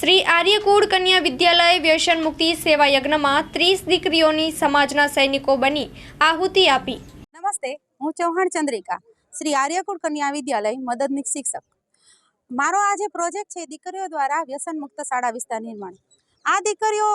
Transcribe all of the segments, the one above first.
શ્રી આર્યકુળ કન્યા વિદ્યાલય વ્યસન મુક્તિ સેવા યજ્ઞમાં ત્રીસ દીકરીઓની સમાજના સૈનિકો બની આહુતિ આપી. નમસ્તે, હું ચૌહાણ ચંદ્રિકા, શ્રી આર્યકુળ કન્યા વિદ્યાલય મદદનીક શિક્ષક. મારો આ જે પ્રોજેક્ટ છે, દીકરીઓ દ્વારા વ્યસન મુક્ત શાળા વિસ્તાર નિર્માણ. આ દીકરીઓ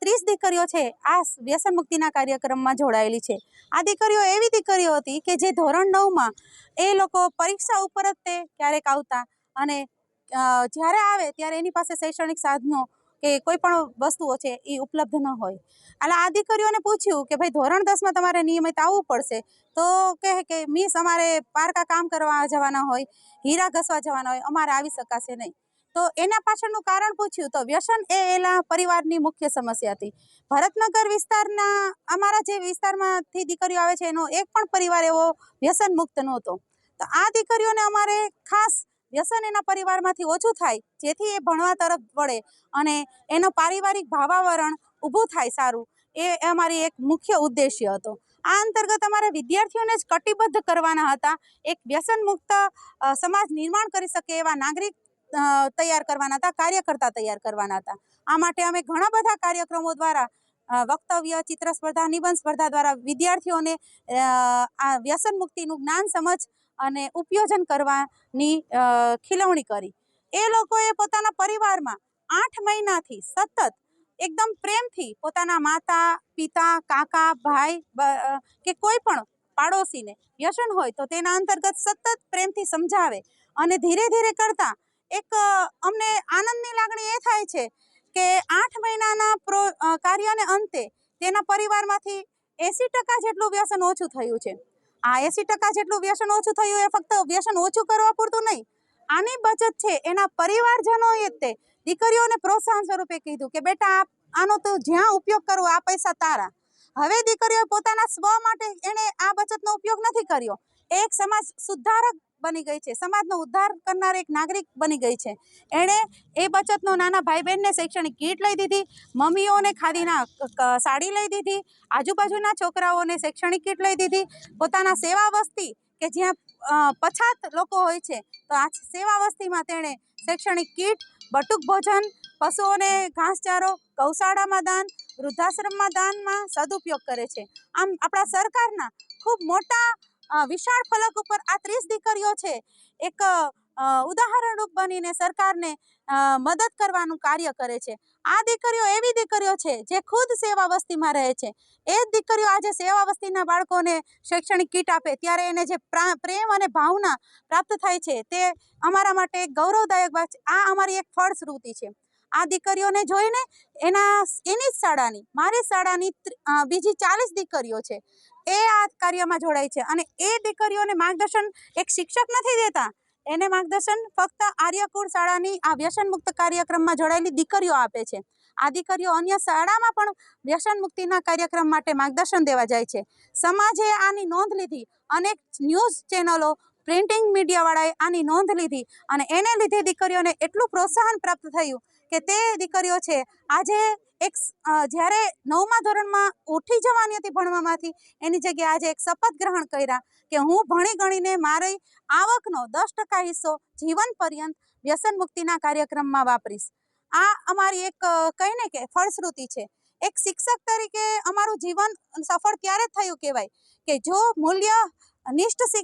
ત્રીસ દીકરીઓ છે, આ વ્યસન મુક્તિના કાર્યક્રમમાં જોડાયેલી છે. આ દીકરીઓ એવી દીકરીઓ હતી કે જે ધોરણ નવમાં એ લોકો પરીક્ષા ઉપર જ તે ક્યારેક આવતા અને જ્યારે આવે ત્યારે એની પાસે શૈક્ષણિક સાધનો કે કોઈ પણ વસ્તુઓ છે એ ઉપલબ્ધ ન હોય. એટલે આ દીકરીઓને પૂછ્યું કે ભાઈ, ધોરણ દસમાં તમારે નિયમિત આવવું પડશે. તો કહે કે, મિસ, અમારે પારકા કામ કરવા જવાના હોય, હીરા ઘસવા જવાના હોય, અમારે આવી શકાશે નહીં. તો એના પાછળનું કારણ પૂછ્યું તો વ્યસન એ એના પરિવારની મુખ્ય સમસ્યા હતી. ભરતનગર વિસ્તારના, અમારા જે વિસ્તારમાંથી દીકરીઓ આવે છે એનો એક પણ પરિવાર એવો વ્યસન મુક્ત નહોતો. તો આ દીકરીઓને અમારે ખાસ વ્યસન એના પરિવારમાંથી ઓછું થાય, જેથી એ ભણવા તરફ વળે અને એનો પારિવારિક ભાવાવરણ ઊભું થાય સારું. એ અમારી એક મુખ્ય ઉદ્દેશ્ય હતો. આ અંતર્ગત અમારે વિદ્યાર્થીઓને જ કટિબદ્ધ કરવાના હતા, એક વ્યસન મુક્ત સમાજ નિર્માણ કરી શકે એવા નાગરિક તૈયાર કરવાના હતા, કાર્યકર્તા તૈયાર કરવાના હતા. આ માટે અમે ઘણા બધા કાર્યક્રમો દ્વારા વક્તવ્ય, ચિત્ર સ્પર્ધા, નિબંધ સ્પર્ધા દ્વારા વિદ્યાર્થીઓને આ વ્યસન મુક્તિનું જ્ઞાન સમજ અને ઉપયોજન કરવાની ખીલવણી કરી. એ લોકોએ પોતાના પરિવારમાં આઠ મહિનાથી સતત એકદમ પ્રેમથી પોતાના માતા, પિતા, કાકા, ભાઈ કે કોઈ પણ પાડોશીને વ્યસન હોય તો તેના અંતર્ગત સતત પ્રેમથી સમજાવે અને ધીરે ધીરે કરતા એક અમને આનંદની લાગણી એ થાય છે કે આઠ મહિનાના પ્રો કાર્યને અંતે તેના પરિવારમાંથી એંસી ટકા જેટલું વ્યસન ઓછું થયું છે. આ એંસી ટકા જેટલું વ્યસન ઓછું થયું એ ફક્ત વ્યસન ઓછું કરવા પૂરતું નહીં. આની બચત છે એના પરિવારજનોએ તે દીકરીઓને પ્રોત્સાહન સ્વરૂપે કીધું કે બેટા આનો તો જ્યાં ઉપયોગ કરવો આ પૈસા તારા. હવે દીકરીઓ પોતાના સ્વ માટે એણે આ બચતનો ઉપયોગ નથી કર્યો. એક સમાજ સુધારક બની ગઈ છે. સમાજનો ઉદ્ધાર કરનાર એક નાગરિક બની ગઈ છે. એણે એ બચતનો નાના ભાઈ બહેનને શૈક્ષણિક કીટ લઈ દીધી, મમ્મીઓને ખાદીના સાડી લઈ દીધી, આજુબાજુના છોકરાઓને શૈક્ષણિક કીટ લઈ દીધી, પોતાના સેવા વસ્તી કે જ્યાં પછાત લોકો હોય છે, તો આ સેવા વસ્તીમાં તેણે શૈક્ષણિક કીટ, બટુક ભોજન, પશુઓને ઘાસચારો, ગૌશાળામાં દાન, વૃદ્ધાશ્રમમાં દાનમાં સદુપયોગ કરે છે. આમ આપણા સરકારના ખૂબ મોટા વિશાળ ફલક ઉપર આ ત્રીસ દીકરીઓ છે. એક ઉદાહરણરૂપ બનીને સરકારને મદદ કરવાનું કાર્ય કરે છે. આ દીકરીઓ એવી દીકરીઓ છે જે ખુદ સેવા વસ્તીમાં રહે છે. એ જ દીકરીઓ આજે સેવા વસ્તીના બાળકોને શૈક્ષણિક કીટ આપે, ત્યારે એને જે પ્રા- પ્રેમ અને ભાવના પ્રાપ્ત થાય છે, તે અમારા માટે એક ગૌરવદાયક વાત છે. આ અમારી એક ફળશ્રુતિ છે. આ દીકરીઓને જોઈને એના, એની જ શાળાની, મારી શાળાની બીજી ચાલીસ દીકરીઓ છે. એ આ કાર્યમાં જોડાય છે અને એ દીકરીઓને માર્ગદર્શન એક શિક્ષક નથી દેતા. એને માર્ગદર્શન ફક્ત આર્યકુળ શાળાની આ વ્યસન મુક્ત કાર્યક્રમમાં જોડાયેલી દીકરીઓ આપે છે. આ દીકરીઓ અન્ય શાળામાં પણ વ્યસન મુક્તિના કાર્યક્રમ માટે માર્ગદર્શન દેવા જાય છે. સમાજે આની નોંધ લીધી, અનેક ન્યૂઝ ચેનલો, પ્રિન્ટિંગ મીડિયાવાળાએ આની નોંધ લીધી અને એને લીધે દીકરીઓને એટલું પ્રોત્સાહન પ્રાપ્ત થયું કે તે દીકરીઓ છે. આજે એક જ્યારે નવમા ધોરણમાં ઉઠી જવાની હતી ભણવામાંથી, એની જગ્યાએ આજે એક શપથ ગ્રહણ કર્યા કે હું ભણી ગણીને મારી આવકનો દસ ટકા હિસ્સો જીવન પર્યંત વ્યસન મુક્તિના કાર્યક્રમમાં વાપરીશ. આ અમારી એક કહીને કે ફળશ્રુતિ છે. એક શિક્ષક તરીકે અમારું જીવન સફળ ત્યારે થયું કહેવાય કે જો મૂલ્ય નિષ્ઠ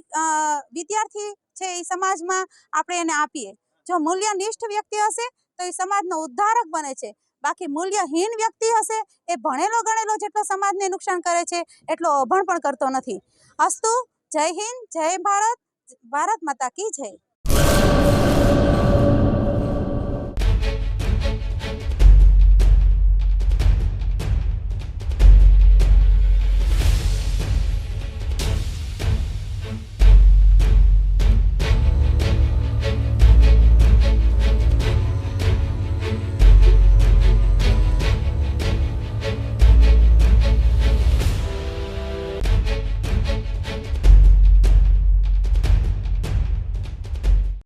વિદ્યાર્થી છે એ સમાજમાં આપણે એને આપીએ. જો મૂલ્યનિષ્ઠ વ્યક્તિ હશે તો એ સમાજનો ઉદ્ધારક બને છે. બાકી મૂલ્યહીન વ્યક્તિ હશે એ ભણેલો ગણેલો જેટલો સમાજને નુકસાન કરે છે એટલો અભણ પણ કરતો નથી. અસ્તુ, જય હિન્દ, જય ભારત ભારત માતા કી જય.